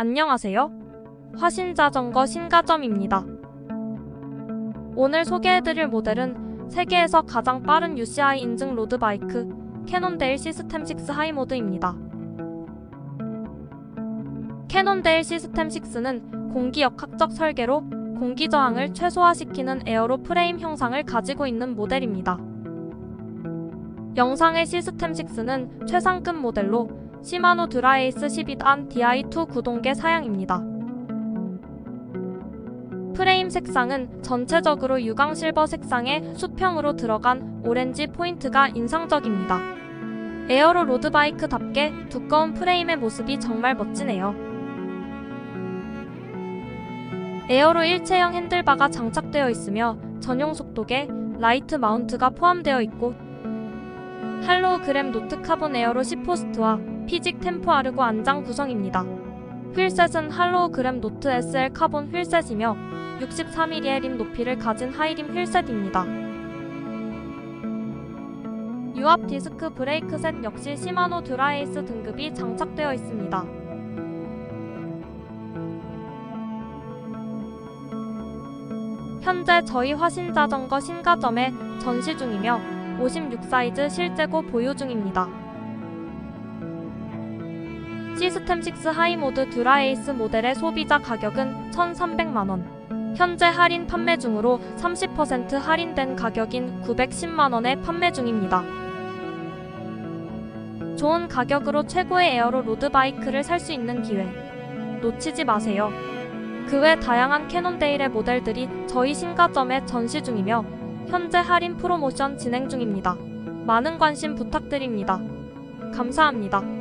안녕하세요. 화신자전거 신가점입니다. 오늘 소개해드릴 모델은 세계에서 가장 빠른 UCI 인증 로드바이크 캐논데일 시스템 6 하이모드입니다. 캐논데일 시스템 6는 공기역학적 설계로 공기 저항을 최소화시키는 에어로 프레임 형상을 가지고 있는 모델입니다. 영상의 시스템 6는 최상급 모델로 시마노 드라에이스 12단 DI2 구동계 사양입니다. 프레임 색상은 전체적으로 유광 실버 색상의 수평으로 들어간 오렌지 포인트가 인상적입니다. 에어로 로드바이크답게 두꺼운 프레임의 모습이 정말 멋지네요. 에어로 일체형 핸들바가 장착되어 있으며 전용 속도계, 라이트 마운트가 포함되어 있고 할로우그램 노트 카본 에어로 10포스트와 피직 템포 아르고 안장 구성입니다. 휠셋은 할로우그램 노트 SL 카본 휠셋이며 63mm의 림 높이를 가진 하이림 휠셋입니다. 유압 디스크 브레이크 셋 역시 시마노 드라에이스 등급이 장착되어 있습니다. 현재 저희 화신자전거 신가점에 전시 중이며 56 사이즈 실재고 보유 중입니다. 시스템 6 하이모드 드라에이스 모델의 소비자 가격은 1,300만원. 현재 할인 판매 중으로 30% 할인된 가격인 910만원에 판매 중입니다. 좋은 가격으로 최고의 에어로 로드바이크를 살 수 있는 기회. 놓치지 마세요. 그 외 다양한 캐논데일의 모델들이 저희 신가점에 전시 중이며 현재 할인 프로모션 진행 중입니다. 많은 관심 부탁드립니다. 감사합니다.